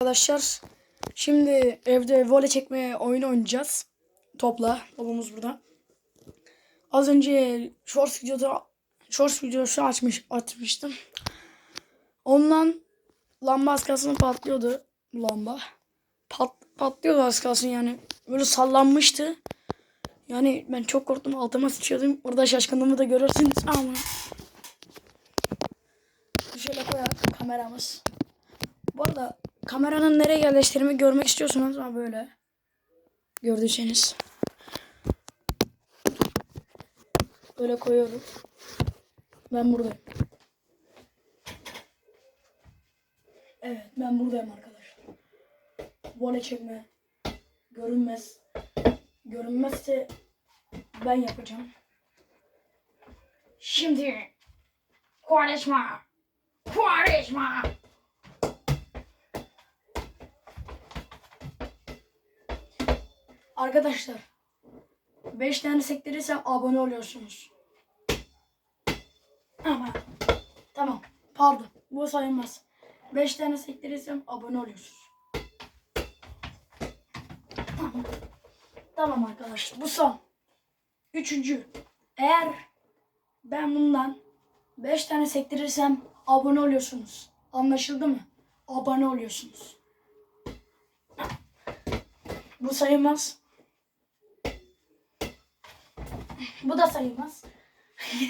Arkadaşlar şimdi evde voley çekmeye oyun oynayacağız. Topla. Topumuz burada. Az önce shorts videoda shorts videosu açmış açmıştım. Ondan lamba az kalsın patlıyordu lamba. Pat, patlıyordu az kalsın yani. Böyle sallanmıştı. Yani ben çok korktum altıma sıçıyordum. Orada şaşkınlığımı da görürsünüz. Ama. Şöyle koyarak kameramız. Bu arada kameranın nereye yerleştirdiğimi görmek istiyorsanız ama böyle gördüyseniz böyle koyuyorum. Ben buradayım. Evet ben buradayım arkadaşlar. Voley çekme. Görünmez. Görünmezse ben yapacağım. Şimdi Quaresma. Quaresma. Arkadaşlar 5 tane sektirirsem abone oluyorsunuz. Ama tamam pardon bu sayılmaz. 5 tane sektirirsem abone oluyorsunuz. Tamam. Tamam arkadaşlar bu son. Üçüncü. Eğer ben bundan 5 tane sektirirsem abone oluyorsunuz. Anlaşıldı mı? Abone oluyorsunuz. Bu sayılmaz. Bu da sayılmaz.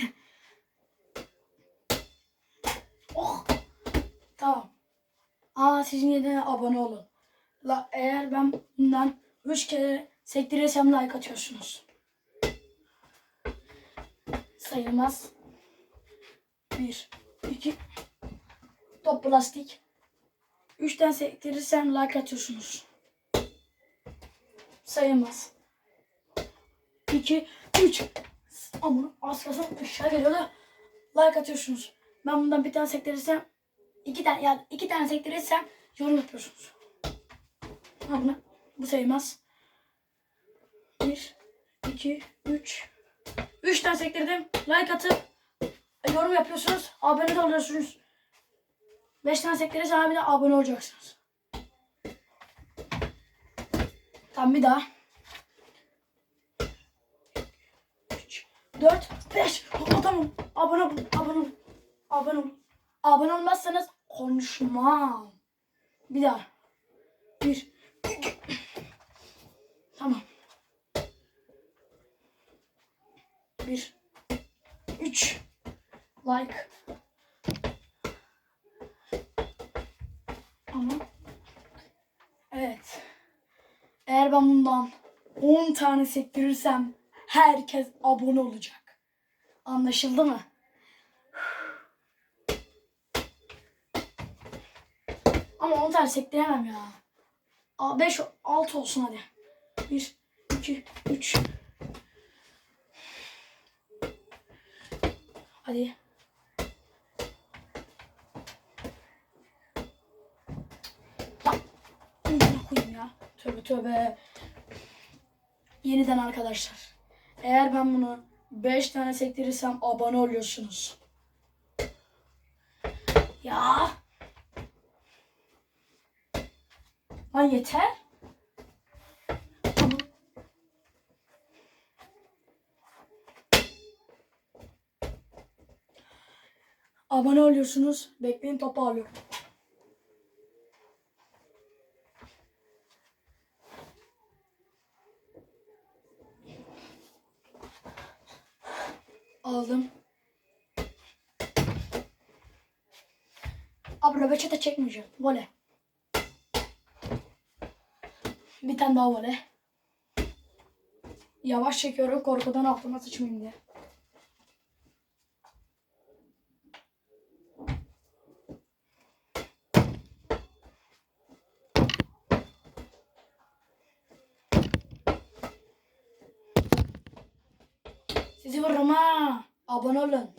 oh. Tamam. Aa sizin yerine abone olun. La, eğer ben bundan 3 kere sektirirsem like atıyorsunuz. Sayılmaz. 1 2 Top plastik. 3 tane sektirirsem like atıyorsunuz. Sayılmaz. 2 3 Ama az kalsın aşağı geliyor da like atıyorsunuz. Ben bundan bir tane sektirirsem iki tane ya iki tane sektirirsem yorum yapıyorsunuz. Ama bu sayılmaz. 1 2 3 3 tane sektirdim. Like atıp yorum yapıyorsunuz. Abone de oluyorsunuz. 5 tane sektirirsem abi de abone olacaksınız. Tamam bir daha. 3, 4, 5. Tamam. Abone olun. Abone olun. Abone olun. Abone olmazsanız konuşmam. Bir daha. 1, 2. Tamam. 1, 3. Like. Ama. Evet. Eğer ben bundan 10 tane sektirirsem herkes abone olacak. Anlaşıldı mı? Ama 10 tane sektiremem ya. 5 6 olsun hadi. 1 2 3 Hadi. Koyayım ya. Tövbe tövbe. Yeniden arkadaşlar. Eğer ben bunu 5 tane sektirirsem abone oluyorsunuz. Ya. Lan yeter. Abone oluyorsunuz. Bekleyin topu alıyorum. Aldım. Abi röveçete çekmeyeceğim. Voley. Bir tane daha voley. Yavaş çekiyorum korkudan altıma sıçmayayım diye. Sizi vururum ha. Abone olun.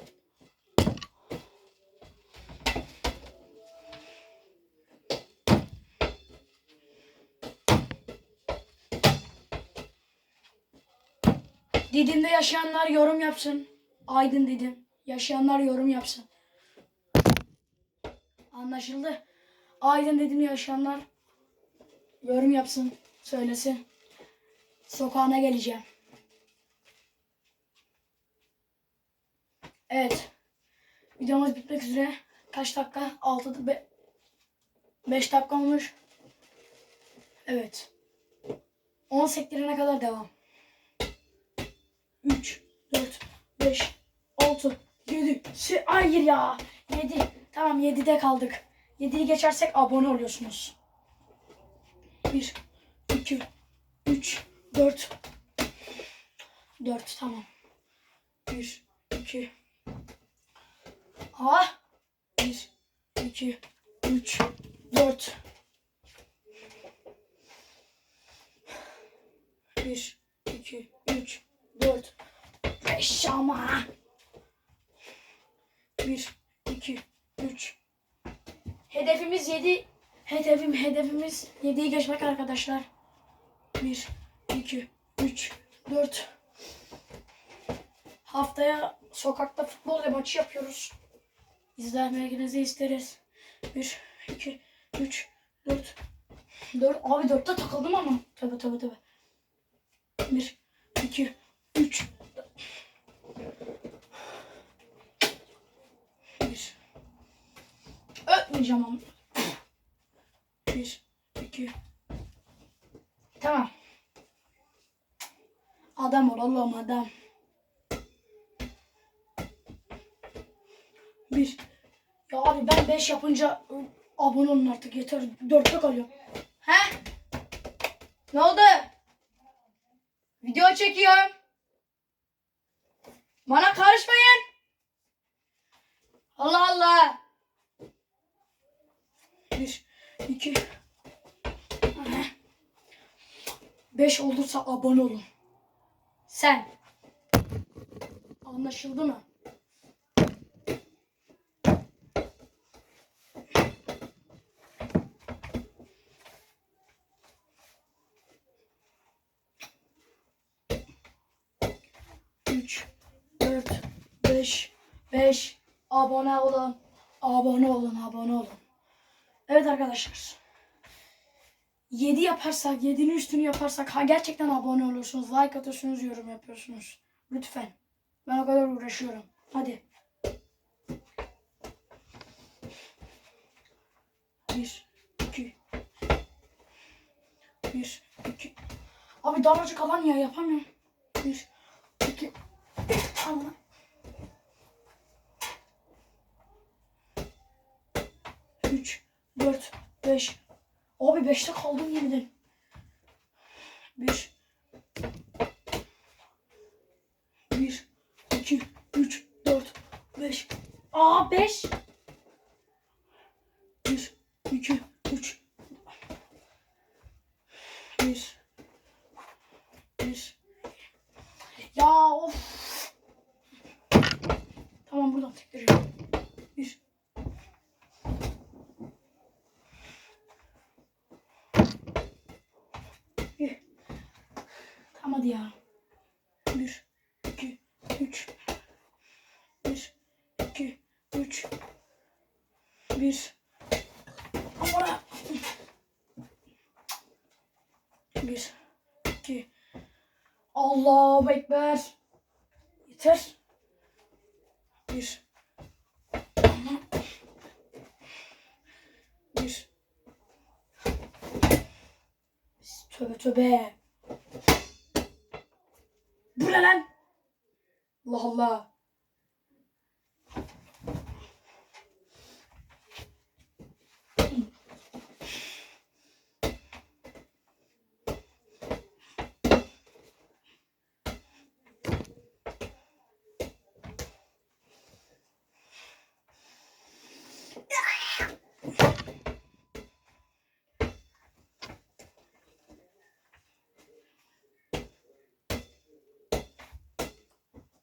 Didim'de yaşayanlar yorum yapsın. Aydın Didim. Yaşayanlar yorum yapsın. Anlaşıldı. Aydın dedim yaşayanlar yorum yapsın, söylesin. Sokağına geleceğim. Evet. Videomuz bitmek üzere. Kaç dakika? 6 be 5 dakika olmuş. Evet. 10 sektirene kadar devam. 3 4 5 6 7 Hayır ya. 7. Tamam 7'de kaldık. 7'yi geçersek abone oluyorsunuz. 1 2 3 4 4 tamam. 1 2 Ha 1 2 3 4 1 2 3 4 5 ama 1 2 3 Hedefimiz 7 Hedefim hedefimiz 7'yi geçmek arkadaşlar. 1 2 3 4 Haftaya sokakta futbol maçı yapıyoruz. İzlemenizi isteriz. 1 2 3 4 4 Abi 4'te takıldım ama. Tabi tabi tabi. 1 2 3 1 Öpmeyeceğim ama. 1 2 Tamam. Adam ol oğlum adam. Bir. Ya abi ben 5 yapınca ı, abone olun artık yeter. 4'te kalıyorum. He? Ne oldu? Video çekiyorum. Bana karışmayın. Allah Allah. 1 2 5 olursa abone olun. Sen. Anlaşıldı mı? Üç, dört, beş, beş. Abone olun. Abone olun, abone olun. Evet arkadaşlar. 7 yaparsak, 7'nin üstünü yaparsak ha gerçekten abone olursunuz, like atıyorsunuz, yorum yapıyorsunuz. Lütfen. Ben o kadar uğraşıyorum. Hadi. Bir, iki. Bir, iki. Abi daracık alan ya yapamıyorum. Bir, iki. Allah. Üç, dört, beş. Abi beşte kaldım yeniden. Bir. Bir, iki, üç, dört, beş. Aa beş. Bir, iki, üç. Bir. Bir. Ya of. Tamam buradan tekrarıyorum. Bir. Bir. Tamam hadi ya. Bir, iki, üç. Bir, iki, üç. Bir. Aman. Bir, iki. Allahu Ekber. Yeter. Bir. Bir. Tövbe tövbe. Bu ne lan? Allah Allah.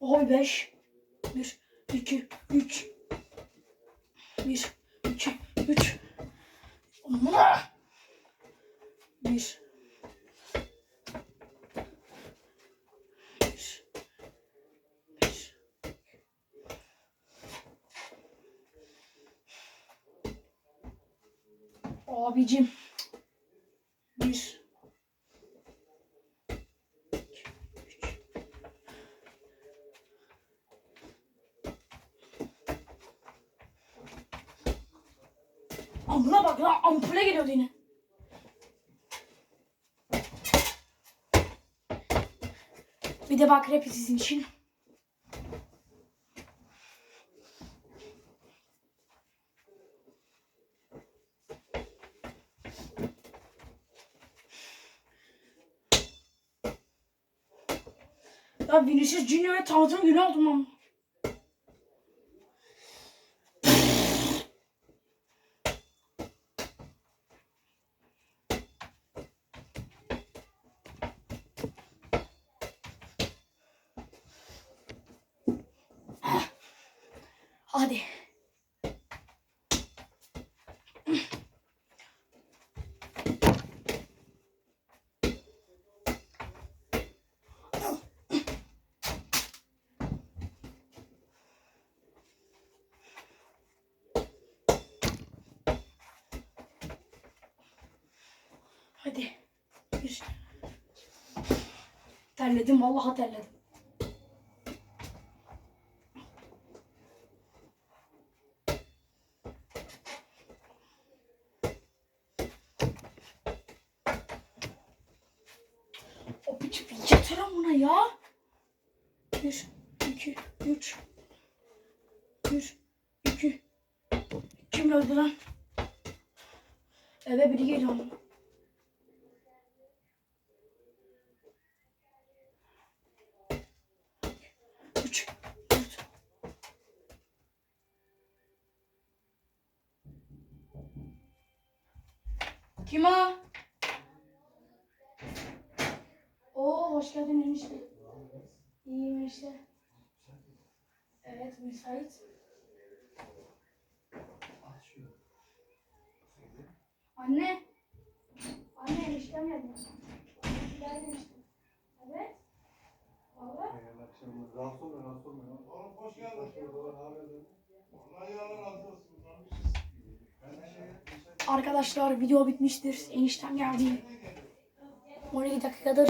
Beş. Bir, iki, üç. Bir, iki, üç. Allah! Bir. Bir. Bir. Abicim. Bir. Amına bak lan ampule geliyordu yine. Bir de bak rap sizin için. Ya Vinicius Junior'a tanıtım günü oldum ama. Hadi. Hadi. Bir. Terledim vallahi terledim. Biçim yeter buna ya. Bir, iki, üç. Bir, iki. Kim öldü lan? Eve biri geliyor. Üç, dört. Kim o? Hoş geldin enişte. İyiyim enişte. Evet müsait. Anne. Anne eniştem geldi. Geldi enişte. Evet. Valla. Hayırlı akşamlar. Rahatsız olmayın, rahatsız olmayın. Oğlum hoş geldin. Hoş bulduk. Vallahi de şey, Arkadaşlar video bitmiştir. Eniştem geldi. 12 dakikadır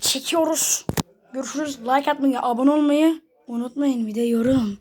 çekiyoruz. Görüşürüz. Like atmayı, abone olmayı unutmayın. Bir de yorum.